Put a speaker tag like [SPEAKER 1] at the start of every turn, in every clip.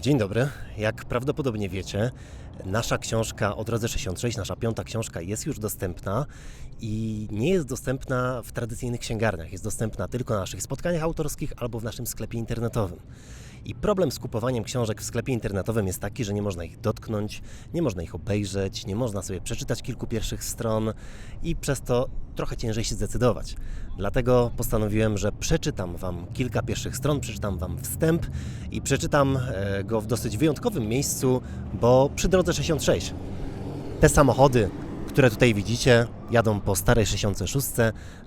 [SPEAKER 1] Dzień dobry. Jak prawdopodobnie wiecie, nasza książka o drodze 66, nasza piąta książka jest już dostępna i nie jest dostępna w tradycyjnych księgarniach. Jest dostępna tylko na naszych spotkaniach autorskich albo w naszym sklepie internetowym. I problem z kupowaniem książek w sklepie internetowym jest taki, że nie można ich dotknąć, nie można ich obejrzeć, nie można sobie przeczytać kilku pierwszych stron i przez to trochę ciężej się zdecydować. Dlatego postanowiłem, że przeczytam Wam kilka pierwszych stron, przeczytam Wam wstęp i przeczytam e, go w dosyć wyjątkowym miejscu, bo przy drodze 66. Te samochody, które tutaj widzicie, jadą po starej 66.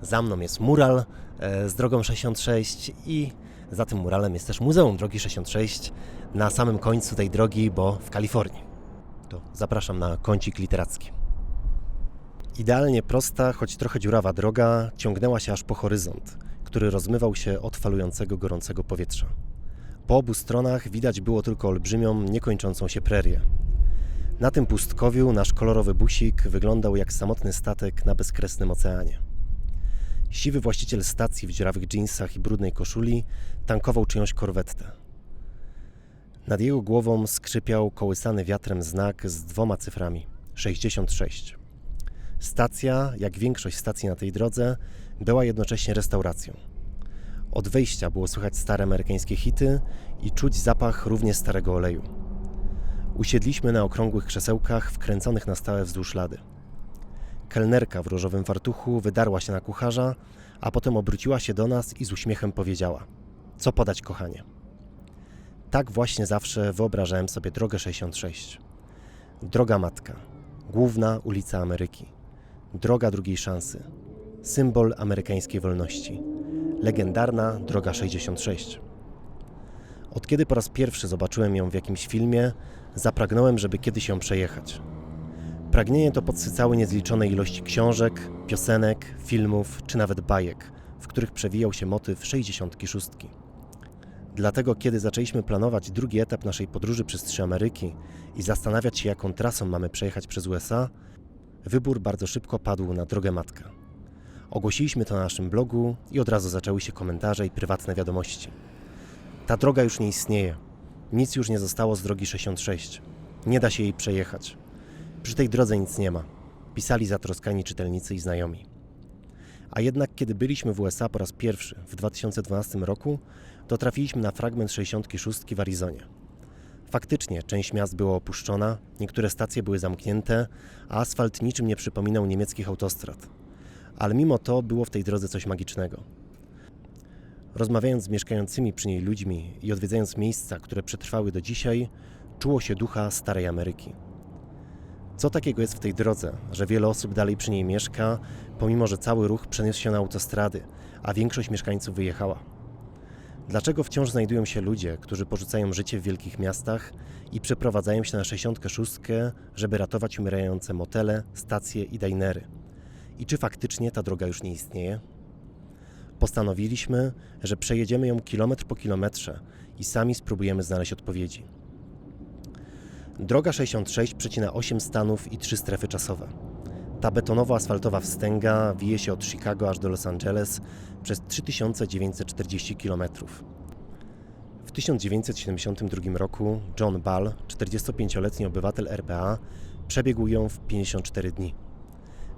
[SPEAKER 1] Za mną jest mural e, z drogą 66 i za tym muralem jest też Muzeum Drogi 66 na samym końcu tej drogi, bo w Kalifornii. To zapraszam na kącik literacki. Idealnie prosta, choć trochę dziurawa droga ciągnęła się aż po horyzont, który rozmywał się od falującego gorącego powietrza. Po obu stronach widać było tylko olbrzymią, niekończącą się prerię. Na tym pustkowiu nasz kolorowy busik wyglądał jak samotny statek na bezkresnym oceanie. Siwy właściciel stacji w dziurawych dżinsach i brudnej koszuli tankował czyjąś korwetę. Nad jego głową skrzypiał kołysany wiatrem znak z dwoma cyframi 66. Stacja, jak większość stacji na tej drodze, była jednocześnie restauracją. Od wejścia było słychać stare amerykańskie hity i czuć zapach równie starego oleju. Usiedliśmy na okrągłych krzesełkach wkręconych na stałe wzdłuż lady. Kelnerka w różowym fartuchu wydarła się na kucharza, a potem obróciła się do nas i z uśmiechem powiedziała: Co podać, kochanie? Tak właśnie zawsze wyobrażałem sobie drogę 66. Droga matka, główna ulica Ameryki, droga drugiej szansy, symbol amerykańskiej wolności, legendarna droga 66. Od kiedy po raz pierwszy zobaczyłem ją w jakimś filmie, zapragnąłem, żeby kiedyś ją przejechać. Pragnienie to podsycały niezliczone ilości książek, piosenek, filmów czy nawet bajek, w których przewijał się motyw 66. Dlatego, kiedy zaczęliśmy planować drugi etap naszej podróży przez trzy Ameryki i zastanawiać się, jaką trasą mamy przejechać przez USA, wybór bardzo szybko padł na drogę matka. Ogłosiliśmy to na naszym blogu i od razu zaczęły się komentarze i prywatne wiadomości. Ta droga już nie istnieje. Nic już nie zostało z drogi 66. Nie da się jej przejechać. Przy tej drodze nic nie ma. Pisali zatroskani czytelnicy i znajomi. A jednak, kiedy byliśmy w USA po raz pierwszy w 2012 roku, to trafiliśmy na fragment 66 w Arizonie. Faktycznie, część miast była opuszczona, niektóre stacje były zamknięte, a asfalt niczym nie przypominał niemieckich autostrad. Ale mimo to było w tej drodze coś magicznego. Rozmawiając z mieszkającymi przy niej ludźmi i odwiedzając miejsca, które przetrwały do dzisiaj, czuło się ducha starej Ameryki. Co takiego jest w tej drodze, że wiele osób dalej przy niej mieszka, pomimo że cały ruch przeniósł się na autostrady, a większość mieszkańców wyjechała? Dlaczego wciąż znajdują się ludzie, którzy porzucają życie w wielkich miastach i przeprowadzają się na 66, żeby ratować umierające motele, stacje i dinery? I czy faktycznie ta droga już nie istnieje? Postanowiliśmy, że przejedziemy ją kilometr po kilometrze i sami spróbujemy znaleźć odpowiedzi. Droga 66 przecina 8 stanów i 3 strefy czasowe. Ta betonowo-asfaltowa wstęga wije się od Chicago aż do Los Angeles przez 3940 km. W 1972 roku John Ball, 45-letni obywatel RPA, przebiegł ją w 54 dni.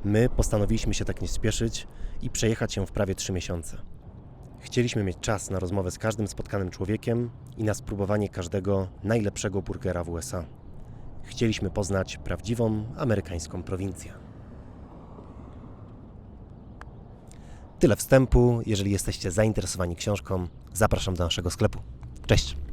[SPEAKER 1] My postanowiliśmy się tak nie spieszyć i przejechać ją w prawie 3 miesiące. Chcieliśmy mieć czas na rozmowę z każdym spotkanym człowiekiem i na spróbowanie każdego najlepszego burgera w USA. Chcieliśmy poznać prawdziwą amerykańską prowincję. Tyle wstępu. Jeżeli jesteście zainteresowani książką, zapraszam do naszego sklepu. Cześć!